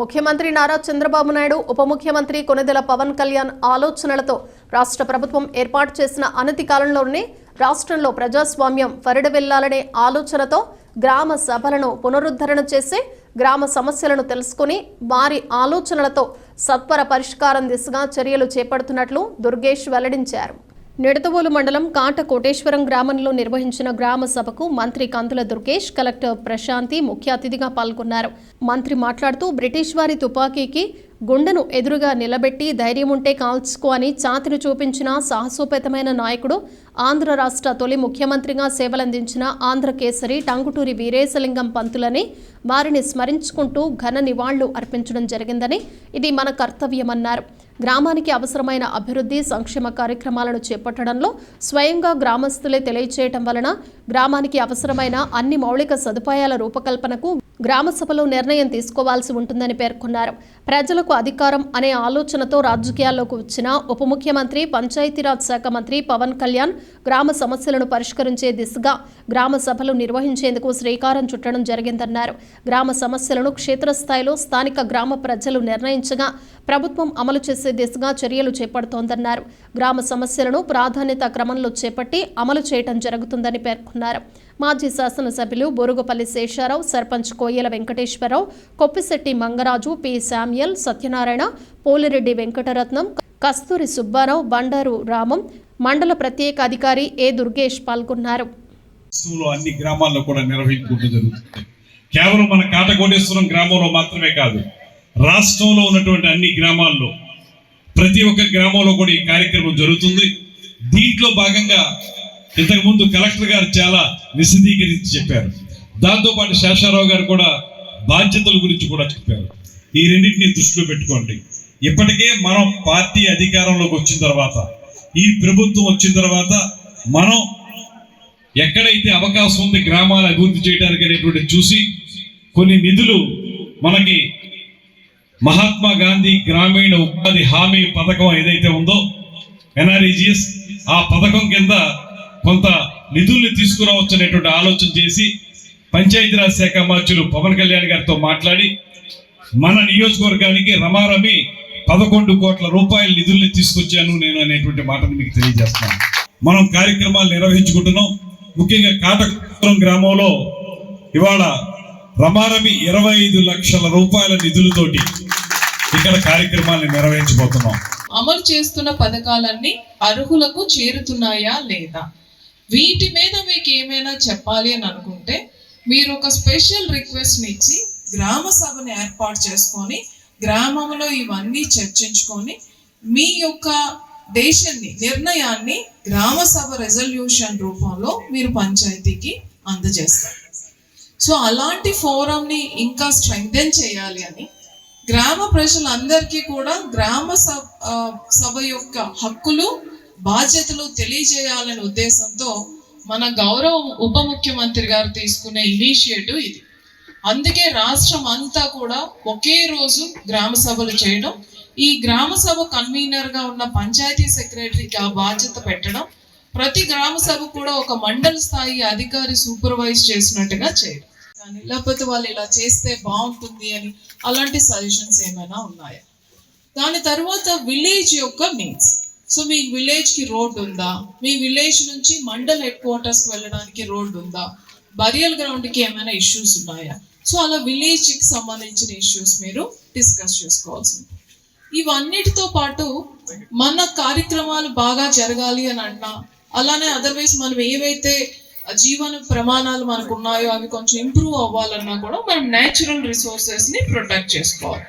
ముఖ్యమంత్రి నారా చంద్రబాబు నాయుడు ఉప ముఖ్యమంత్రి కొనిదెల పవన్ కళ్యాణ్ ఆలోచనలతో రాష్ట్ర ప్రభుత్వం ఏర్పాటు చేసిన అనతి కాలంలోనే రాష్ట్రంలో ప్రజాస్వామ్యం వెళ్ళాలనే ఆలోచనతో గ్రామ సభలను పునరుద్ధరణ చేసి గ్రామ సమస్యలను తెలుసుకుని వారి ఆలోచనలతో సత్వర పరిష్కారం దిశగా చర్యలు చేపడుతున్నట్లు దుర్గేష్ వెల్లడించారు. నిడతవోలు మండలం కాట కోటేశ్వరం గ్రామంలో నిర్వహించిన గ్రామ సభకు మంత్రి కందుల దుర్గేష్ కలెక్టర్ ప్రశాంతి ముఖ్య అతిథిగా పాల్గొన్నారు. మంత్రి మాట్లాడుతూ బ్రిటిష్ వారి తుపాకీకి గుండెను ఎదురుగా నిలబెట్టి ధైర్యం ఉంటే కాల్చుకో అని చాతిని చూపించిన సాహసోపేతమైన నాయకుడు ఆంధ్ర రాష్ట్ర తొలి ముఖ్యమంత్రిగా సేవలందించిన ఆంధ్ర కేసరి టంగుటూరి వీరేశలింగం పంతులని వారిని స్మరించుకుంటూ ఘన నివాళులు అర్పించడం జరిగిందని ఇది మన కర్తవ్యమన్నారు. గ్రామానికి అవసరమైన అభివృద్ధి సంక్షేమ కార్యక్రమాలను చేపట్టడంలో స్వయంగా గ్రామస్తులే తెలియచేయటం వలన గ్రామానికి అవసరమైన అన్ని మౌలిక సదుపాయాల రూపకల్పనకు గ్రామ సభలో నిర్ణయం తీసుకోవాల్సి ఉంటుందని పేర్కొన్నారు. ప్రజలకు అధికారం అనే ఆలోచనతో రాజకీయాల్లోకి వచ్చిన ఉప ముఖ్యమంత్రి పంచాయతీరాజ్ శాఖ మంత్రి పవన్ కళ్యాణ్ గ్రామ సమస్యలను పరిష్కరించే దిశగా గ్రామ సభలు నిర్వహించేందుకు శ్రీకారం చుట్టడం జరిగిందన్నారు. గ్రామ సమస్యలను క్షేత్రస్థాయిలో స్థానిక గ్రామ ప్రజలు నిర్ణయించగా ప్రభుత్వం అమలు చేసే దిశగా చర్యలు చేపడుతోందన్నారు. గ్రామ సమస్యలను ప్రాధాన్యత క్రమంలో చేపట్టి అమలు చేయటం జరుగుతుందని పేర్కొన్నారు. మాజీ శాసనసభ్యులు బొరుగుపల్లి శేషారావు సర్పంచ్ కోయల వెంకటేశ్వరరావు కొప్పిశెట్టి మంగరాజు పి. శామ్యల్ సత్యనారాయణ పోలిరెడ్డి వెంకటరత్నం కస్తూరి సుబ్బారావు బండారు రామం మండల ప్రత్యేక అధికారి ఏ. దుర్గేష్ పాల్గొన్నారు. అన్ని గ్రామాల్లో కూడా నిర్వహించుకుంటూ జరుగుతుంది. కేవలం మన కాటకోటేశ్వరం గ్రామంలో మాత్రమే కాదు రాష్ట్రంలో ఉన్నటువంటి అన్ని గ్రామాల్లో ప్రతి ఒక్క గ్రామంలో కూడా ఈ కార్యక్రమం జరుగుతుంది. దీంట్లో భాగంగా ఇంతకుముందు కలెక్టర్ గారు చాలా విశదీకరించి చెప్పారు. దాంతోపాటు శేషారావు గారు కూడా బాధ్యతల గురించి కూడా చెప్పారు. ఈ రెండింటిని దృష్టిలో పెట్టుకోండి. ఇప్పటికే మనం పార్టీ అధికారంలోకి వచ్చిన తర్వాత ఈ ప్రభుత్వం వచ్చిన తర్వాత మనం ఎక్కడైతే అవకాశం ఉంది గ్రామాలు అభివృద్ధి చేయడానికి అనేటువంటి చూసి కొన్ని నిధులు మనకి మహాత్మా గాంధీ గ్రామీణ ఉపాధి హామీ పథకం ఏదైతే ఉందో ఎన్ఆర్ఈజిఎస్ ఆ పథకం కింద కొంత నిధుల్ని తీసుకురావచ్చు అనేటువంటి ఆలోచన చేసి పంచాయతీరాజ్ శాఖ మంత్రులు పవన్ కళ్యాణ్ గారితో మాట్లాడి మన నియోజకవర్గానికి రమారమి పదకొండు కోట్ల రూపాయల నిధుల్ని తీసుకొచ్చాను నేను అనేటువంటి మాటను మీకు తెలియజేస్తాను మనం కార్యక్రమాలు నిర్వహించుకుంటున్నాం. ముఖ్యంగా కాటకురం గ్రామంలో ఇవాళ రమారమి ఇరవై ఐదు లక్షల రూపాయల నిధులతోటి ఇక్కడ కార్యక్రమాలను నిర్వహించబోతున్నాం. అమలు చేస్తున్న పథకాలన్నీ అర్హులకు చేరుతున్నాయా లేదా? వీటి మీద మీకు ఏమైనా చెప్పాలి అని అనుకుంటే మీరు ఒక స్పెషల్ రిక్వెస్ట్ ఇచ్చి గ్రామ సభను ఏర్పాటు చేసుకొని గ్రామంలో ఇవన్నీ చర్చించుకొని మీ యొక్క దేశాన్ని నిర్ణయాన్ని గ్రామ సభ రెజల్యూషన్ రూపంలో మీరు పంచాయతీకి అందజేస్తారు. సో అలాంటి ఫోరంని ఇంకా స్ట్రెంగ్థెన్ చేయాలి అని గ్రామ ప్రజలందరికీ కూడా గ్రామ సభ సభ యొక్క హక్కులు బాధ్యతలు తెలియజేయాలనే ఉద్దేశంతో మన గౌరవ ఉప ముఖ్యమంత్రి గారు తీసుకునే ఇనిషియేటివ్ ఇది. అందుకే రాష్ట్రం అంతా కూడా ఒకే రోజు గ్రామ సభలు చేయడం ఈ గ్రామ సభ కన్వీనర్గా ఉన్న పంచాయతీ సెక్రటరీకి ఆ బాధ్యత పెట్టడం ప్రతి గ్రామ సభ కూడా ఒక మండల స్థాయి అధికారి సూపర్వైజ్ చేసినట్టుగా చేయడం. కానీ లేకపోతే వాళ్ళు ఇలా చేస్తే బాగుంటుంది అని అలాంటి సజెషన్స్ ఏమైనా ఉన్నాయా? దాని తర్వాత విలేజ్ యొక్క మీన్స్ సో మీ విలేజ్కి రోడ్ ఉందా? మీ విలేజ్ నుంచి మండల్ హెడ్ క్వార్టర్స్ వెళ్ళడానికి రోడ్డు ఉందా? బరియల్ గ్రౌండ్కి ఏమైనా ఇష్యూస్ ఉన్నాయా? సో అలా విలేజ్కి సంబంధించిన ఇష్యూస్ మీరు డిస్కస్ చేసుకోవాల్సి ఉంటుంది. ఇవన్నిటితో పాటు మన కార్యక్రమాలు బాగా జరగాలి అని అన్నా అలానే అదర్వైజ్ మనం ఏవైతే జీవన ప్రమాణాలు మనకు ఉన్నాయో అవి కొంచెం ఇంప్రూవ్ అవ్వాలన్నా కూడా మనం నేచురల్ రిసోర్సెస్ని ప్రొటెక్ట్ చేసుకోవాలి.